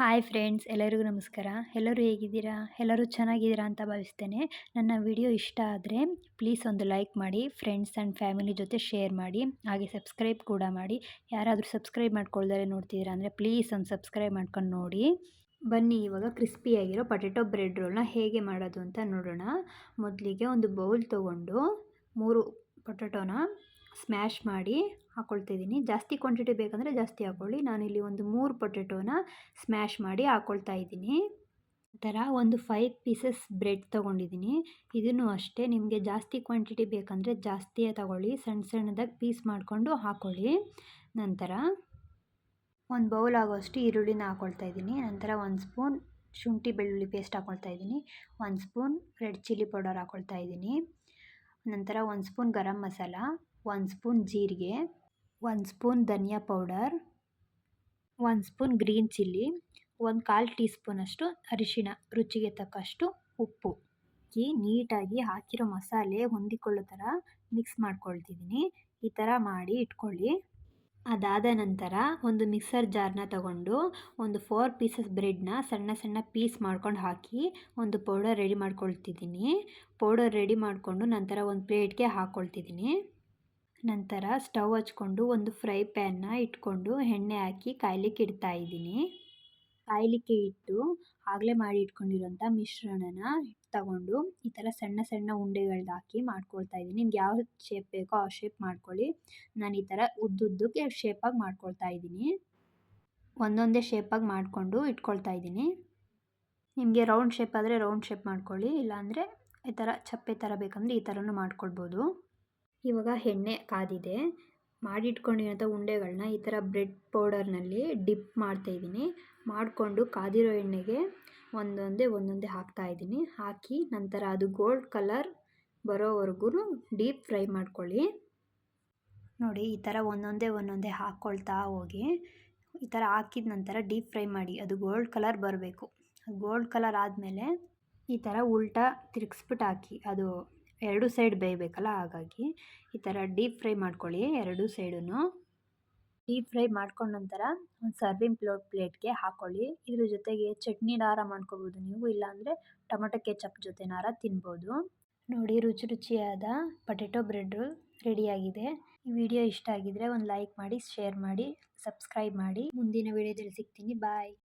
Hi friends ಎಲ್ಲರಿಗೂ ನಮಸ್ಕಾರ. ಎಲ್ಲರೂ ಹೇಗಿದ್ದೀರಾ? ಎಲ್ಲರೂ ಚೆನ್ನಾಗಿದ್ದೀರಾ ಅಂತ ಭಾವಿಸ್ತೇನೆ. ನನ್ನ ವಿಡಿಯೋ ಇಷ್ಟ ಆದರೆ ಪ್ಲೀಸ್ ಒಂದು ಲೈಕ್ ಮಾಡಿ ಫ್ರೆಂಡ್ಸ್ ಆ್ಯಂಡ್ ಫ್ಯಾಮಿಲಿ ಜೊತೆ ಶೇರ್ ಮಾಡಿ, ಹಾಗೆ ಸಬ್ಸ್ಕ್ರೈಬ್ ಕೂಡ ಮಾಡಿ. ಯಾರಾದರೂ ಸಬ್ಸ್ಕ್ರೈಬ್ ಮಾಡ್ಕೊಳ್ದಾರೆ ನೋಡ್ತಿದ್ದೀರಾ ಅಂದರೆ ಪ್ಲೀಸ್ ಒಂದು ಸಬ್ಸ್ಕ್ರೈಬ್ ಮಾಡ್ಕೊಂಡು ನೋಡಿ. ಬನ್ನಿ, ಇವಾಗ ಕ್ರಿಸ್ಪಿಯಾಗಿರೋ ಪೊಟೆಟೊ ಬ್ರೆಡ್ ರೋಲ್ನ ಹೇಗೆ ಮಾಡೋದು ಅಂತ ನೋಡೋಣ. ಮೊದಲಿಗೆ ಒಂದು ಬೌಲ್ ತೊಗೊಂಡು ಮೂರು ಪೊಟೆಟೊನ ಸ್ಮ್ಯಾಶ್ ಮಾಡಿ ಹಾಕ್ಕೊಳ್ತಿದ್ದೀನಿ ಜಾಸ್ತಿ ಕ್ವಾಂಟಿಟಿ ಬೇಕಂದರೆ ಜಾಸ್ತಿ ಹಾಕ್ಕೊಳ್ಳಿ ನಾನಿಲ್ಲಿ ಒಂದು ಮೂರು ಪೊಟೆಟೋನ ಸ್ಮ್ಯಾಶ್ ಮಾಡಿ ಹಾಕ್ಕೊಳ್ತಾ ಇದ್ದೀನಿ. ಥರ ಒಂದು ಫೈವ್ ಪೀಸಸ್ ಬ್ರೆಡ್ ತೊಗೊಂಡಿದ್ದೀನಿ. ಇದನ್ನು ಅಷ್ಟೇ, ನಿಮಗೆ ಜಾಸ್ತಿ ಕ್ವಾಂಟಿಟಿ ಬೇಕಂದರೆ ಜಾಸ್ತಿಯೇ ತಗೊಳ್ಳಿ. ಸಣ್ಣ ಸಣ್ಣದಾಗಿ ಪೀಸ್ ಮಾಡಿಕೊಂಡು ಹಾಕ್ಕೊಳ್ಳಿ ನಂತರ ಒಂದು ಬೌಲ್ ಆಗೋಷ್ಟು ಈರುಳ್ಳಿನ ಹಾಕ್ಕೊಳ್ತಾ ಇದ್ದೀನಿ. ನಂತರ ಒಂದು ಸ್ಪೂನ್ ಶುಂಠಿ ಬೆಳ್ಳುಳ್ಳಿ ಪೇಸ್ಟ್ ಹಾಕ್ಕೊಳ್ತಾ ಇದ್ದೀನಿ. ಒಂದು ಸ್ಪೂನ್ ರೆಡ್ ಚಿಲ್ಲಿ ಪೌಡರ್ ಹಾಕ್ಕೊಳ್ತಾ ಇದ್ದೀನಿ. ನಂತರ ಒಂದು ಸ್ಪೂನ್ ಗರಂ ಮಸಾಲ. ಒಂದು ಸ್ಪೂನ್ ಜೀರಿಗೆ, ಒಂದು ಸ್ಪೂನ್ ಧನಿಯಾ ಪೌಡರ್, ಒಂದು ಸ್ಪೂನ್ ಗ್ರೀನ್ ಚಿಲ್ಲಿ, ಒಂದು ಕಾಲು ಟೀ ಸ್ಪೂನಷ್ಟು ಅರಿಶಿಣ, ರುಚಿಗೆ ತಕ್ಕಷ್ಟು ಉಪ್ಪು. ಈ ನೀಟಾಗಿ ಹಾಕಿರೋ ಮಸಾಲೆ ಹೊಂದಿಕೊಳ್ಳೋ ಥರ ಮಿಕ್ಸ್ ಮಾಡ್ಕೊಳ್ತಿದ್ದೀನಿ. ಈ ಥರ ಮಾಡಿ ಇಟ್ಕೊಳ್ಳಿ. ಅದಾದ ನಂತರ ಒಂದು ಮಿಕ್ಸರ್ ಜಾರ್ನ ತಗೊಂಡು ಒಂದು ಫೋರ್ ಪೀಸಸ್ ಬ್ರೆಡ್ನ ಸಣ್ಣ ಸಣ್ಣ ಪೀಸ್ ಮಾಡ್ಕೊಂಡು ಹಾಕಿ ಒಂದು ಪೌಡರ್ ರೆಡಿ ಮಾಡ್ಕೊಳ್ತಿದ್ದೀನಿ. ಪೌಡರ್ ರೆಡಿ ಮಾಡಿಕೊಂಡು ನಂತರ ಒಂದು ಪ್ಲೇಟ್ಗೆ ಹಾಕ್ಕೊಳ್ತಿದ್ದೀನಿ ನಂತರ ಸ್ಟವ್ ಹಚ್ಕೊಂಡು ಒಂದು ಫ್ರೈ ಪ್ಯಾನ್ನ ಇಟ್ಕೊಂಡು ಎಣ್ಣೆ ಹಾಕಿ ಕಾಯ್ಲಿಕ್ಕೆ ಇಡ್ತಾ ಇದ್ದೀನಿ. ಕಾಯಲಿಕ್ಕೆ ಇಟ್ಟು ಆಗಲೇ ಮಾಡಿ ಇಟ್ಕೊಂಡಿರೋಂಥ ಮಿಶ್ರಣನ ತಗೊಂಡು ಈ ಥರ ಸಣ್ಣ ಸಣ್ಣ ಉಂಡೆಗಳ್ದು ಹಾಕಿ ಮಾಡ್ಕೊಳ್ತಾ ಇದ್ದೀನಿ. ನಿಮ್ಗೆ ಯಾವ ಶೇಪ್ ಬೇಕೋ ಆ ಶೇಪ್ ಮಾಡ್ಕೊಳ್ಳಿ. ನಾನು ಈ ಥರ ಉದ್ದುದ್ದಕ್ಕೆ ಶೇಪಾಗಿ ಮಾಡ್ಕೊಳ್ತಾ ಇದ್ದೀನಿ. ಒಂದೊಂದೇ ಶೇಪಾಗಿ ಮಾಡಿಕೊಂಡು ಇಟ್ಕೊಳ್ತಾ ಇದ್ದೀನಿ. ನಿಮಗೆ ರೌಂಡ್ ಶೇಪ್ ಆದರೆ ರೌಂಡ್ ಶೇಪ್ ಮಾಡ್ಕೊಳ್ಳಿ. ಇಲ್ಲಾಂದರೆ ಈ ಥರ ಚಪ್ಪೆ ಥರ ಬೇಕಂದರೆ ಈ ಥರನೂ ಮಾಡ್ಕೊಳ್ಬೋದು. ಇವಾಗ ಎಣ್ಣೆ ಕಾದಿದೆ. ಮಾಡಿಟ್ಕೊಂಡಿರೋಂಥ ಉಂಡೆಗಳನ್ನ ಈ ಥರ ಬ್ರೆಡ್ ಪೌಡರ್ನಲ್ಲಿ ಡಿಪ್ ಮಾಡ್ತಾಯಿದ್ದೀನಿ ಮಾಡಿಕೊಂಡು ಕಾದಿರೋ ಎಣ್ಣೆಗೆ ಒಂದೊಂದೇ ಒಂದೊಂದೇ ಹಾಕ್ತಾಯಿದ್ದೀನಿ ಹಾಕಿ ನಂತರ ಅದು ಗೋಲ್ಡ್ ಕಲರ್ ಬರೋವರೆಗೂ ಡೀಪ್ ಫ್ರೈ ಮಾಡ್ಕೊಳ್ಳಿ. ನೋಡಿ, ಈ ಥರ ಒಂದೊಂದೇ ಒಂದೊಂದೇ ಹಾಕ್ಕೊಳ್ತಾ ಹೋಗಿ, ಈ ಥರ ಹಾಕಿದ ನಂತರ ಡೀಪ್ ಫ್ರೈ ಮಾಡಿ, ಅದು ಗೋಲ್ಡ್ ಕಲರ್ ಬರಬೇಕು. ಗೋಲ್ಡ್ ಕಲರ್ ಆದಮೇಲೆ ಈ ಥರ ಉಲ್ಟಾ ತಿರುಗಿಸ್ಬಿಟ್ಟು ಹಾಕಿ, ಅದು ಎರಡು ಸೈಡ್ ಬೇಯಬೇಕಲ್ಲ, ಹಾಗಾಗಿ ಈ ಥರ ಡೀಪ್ ಫ್ರೈ ಮಾಡ್ಕೊಳ್ಳಿ ಎರಡು ಸೈಡೂ ಡೀಪ್ ಫ್ರೈ ಮಾಡ್ಕೊಂಡ ನಂತರ ಒಂದು ಸರ್ವಿಂಗ್ ಪ್ಲೋ, ಪ್ಲೇಟ್ಗೆ ಹಾಕ್ಕೊಳ್ಳಿ ಇದ್ರ ಜೊತೆಗೆ ಚಟ್ನಿ ನಾರ ಮಾಡ್ಕೋಬೋದು ನೀವು, ಇಲ್ಲಾಂದರೆ ಟೊಮೊಟೊ ಕೆಚಪ್ ಜೊತೆನಾರ ತಿನ್ಬೋದು. ನೋಡಿ, ರುಚಿ ರುಚಿಯಾದ ಪೊಟೆಟೊ ಬ್ರೆಡ್ ರೆಡಿಯಾಗಿದೆ. ಈ ವಿಡಿಯೋ ಇಷ್ಟ ಆಗಿದ್ರೆ ಒಂದು ಲೈಕ್ ಮಾಡಿ, ಶೇರ್ ಮಾಡಿ, ಸಬ್ಸ್ಕ್ರೈಬ್ ಮಾಡಿ. ಮುಂದಿನ ವಿಡಿಯೋದಲ್ಲಿ ಸಿಗ್ತೀನಿ. ಬಾಯ್.